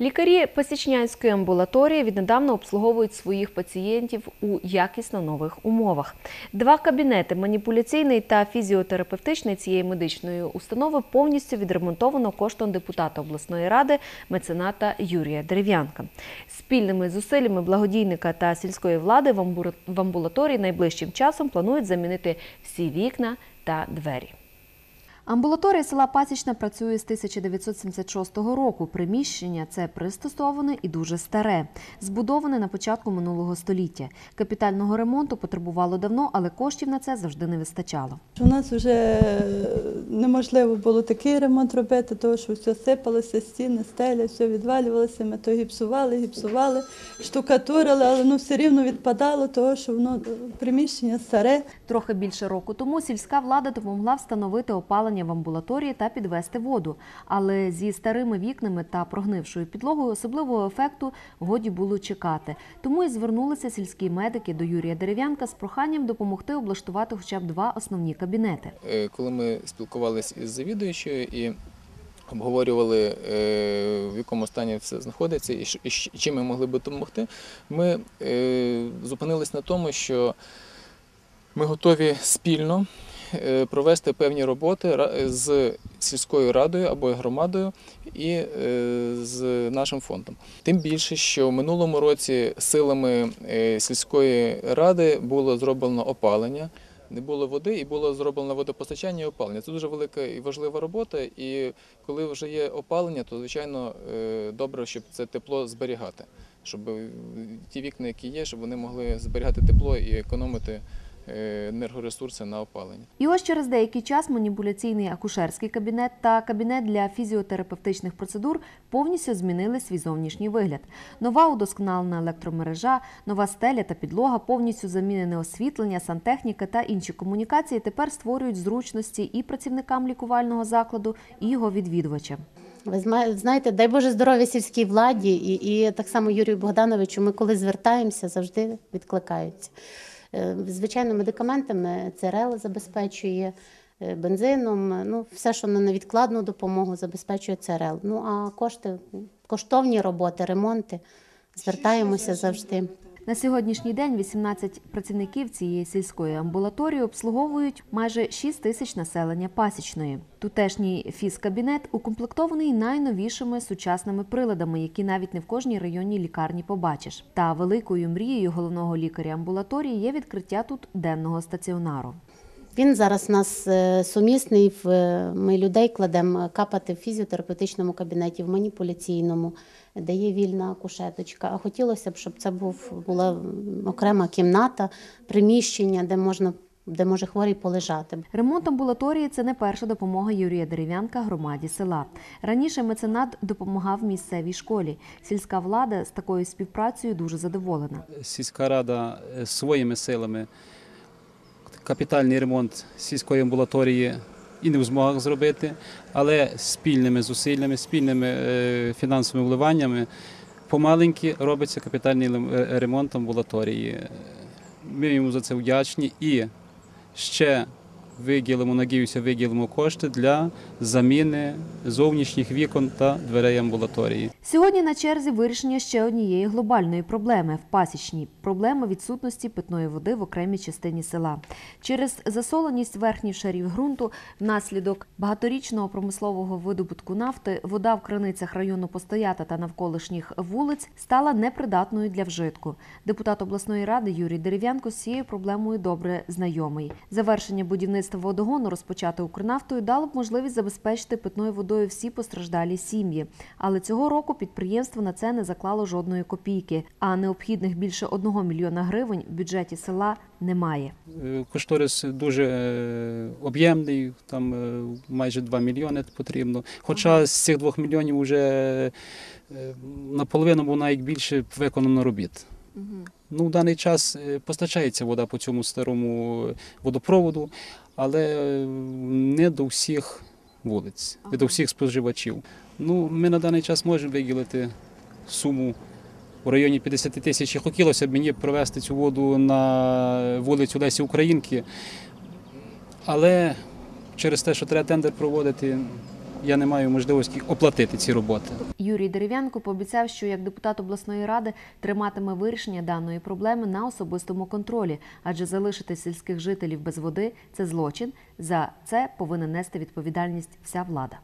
Лікарі Пасічнянської амбулаторії віднедавна обслуговують своїх пацієнтів у якісно нових умовах. Два кабінети маніпуляційний та фізіотерапевтичний цієї медичної установи повністю відремонтовано коштом депутата обласної ради мецената Юрія Дерев'янка. Спільними зусиллями благодійника та сільської влади в амбулаторії найближчим часом планують замінити всі вікна та двері. Амбулаторія села Пасічна працює з 1976 року. Приміщення це пристосоване і дуже старе, збудоване на початку минулого століття. Капітального ремонту потребувало давно, але коштів на це завжди не вистачало. У нас вже неможливо було такий ремонт робити, тому що все сипалося, стіни, стеля, все відвалювалося. Ми то гіпсували, гіпсували, штукатурили, але ну все рівно відпадало, тому що воно е, приміщення старе. Трохи більше року тому сільська влада допомогла встановити опалення в амбулаторії та підвести воду. Але зі старими вікнами та прогнившою підлогою особливого ефекту годі було чекати. Тому і звернулися сільські медики до Юрія Дерев'янка з проханням допомогти облаштувати хоча б два основні кабінети. Е, коли ми спілкувалися із завідуючою і обговорювали, е, в якому стані все знаходиться і чим ми могли би допомогти, ми е, зупинились на тому, що ми готові спільно е, провести певні роботи з сільською радою або громадою і е, з нашим фондом. Тим більше, що в минулому році силами е, сільської ради було зроблено опалення. Не було води і було зроблено водопостачання і опалення. Це дуже велика і важлива робота. І коли вже є опалення, то звичайно добре, щоб це тепло зберігати, щоб ті вікна, які є, щоб вони могли зберігати тепло і економити енергоресурси на опалення. І ось через деякий час маніпуляційний акушерський кабінет та кабінет для фізіотерапевтичних процедур повністю змінили свій зовнішній вигляд. Нова удосконалена електромережа, нова стеля та підлога, повністю замінене освітлення, сантехніка та інші комунікації тепер створюють зручності і працівникам лікувального закладу, і його відвідувачам. Ви зна- знаєте, дай Боже здоров'я сільській владі, і, і так само Юрію Богдановичу. Ми коли звертаємося, завжди відкликаються. Е, Звичайно, медикаментами ЦРЛ забезпечує е, бензином. е, Ну, все, що на невідкладну допомогу, забезпечує ЦРЛ. Ну а кошти, коштовні роботи, ремонти. Звертаємося завжди. На сьогоднішній день 18 працівників цієї сільської амбулаторії обслуговують майже 6 тисяч населення пасічної. Тутешній фізкабінет укомплектований найновішими сучасними приладами, які навіть не в кожній районній лікарні побачиш. Та великою мрією головного лікаря амбулаторії є відкриття тут денного стаціонару. Він зараз у нас е, сумісний. в- е, Ми людей кладемо капати в фізіотерапевтичному кабінеті, в маніпуляційному, де є вільна кушеточка. А хотілося б, щоб це був була окрема кімната, приміщення, де можна де може хворий полежати. Ремонт амбулаторії це не перша допомога Юрія Дерев'янка громаді села. Раніше меценат допомагав місцевій школі. Сільська влада з такою співпрацею дуже задоволена. сільська рада е, своїми силами капітальний ремонт сільської амбулаторії і не в змогах зробити, але спільними зусиллями, спільними е, фінансовими вливаннями помаленьки робиться капітальний е, ремонт амбулаторії. Ми йому за це вдячні і ще виділимо, надіюся, виділимо кошти для заміни зовнішніх вікон та дверей амбулаторії. Сьогодні на черзі вирішення ще однієї глобальної проблеми в пасічній проблема відсутності питної води в окремій частині села. Через засоленість верхніх шарів ґрунту внаслідок багаторічного промислового видобутку нафти вода в краницях району Постоята та навколишніх вулиць стала непридатною для вжитку. Депутат обласної ради Юрій Дерев'янко з цією проблемою добре знайомий. Завершення будівництва водогону, розпочате Укрнафтою, дало б можливість забезпечити питною водою всі постраждалі сім'ї. Але цього року підприємство на це не заклало жодної копійки, а необхідних більше одного мільйона гривень в бюджеті села немає. Е, Кошторис дуже е, об'ємний, там е, майже 2 мільйони потрібно. Хоча з цих 2 мільйонів вже наполовину або навіть більше виконано робіт. Ну, в даний час е, постачається вода по цьому старому водопроводу, але е, не до всіх вулиць, не до всіх споживачів. Ну, ми на даний час можемо виділити суму у районі 50 тисяч. Хотілося б мені провести цю воду на вулицю Лесі Українки, але через те, що треба тендер проводити, я не маю можливості оплатити ці роботи. Юрій Дерев'янко пообіцяв, що як депутат обласної ради триматиме вирішення даної проблеми на особистому контролі, адже залишити сільських жителів без води це злочин. За це повинна нести відповідальність вся влада.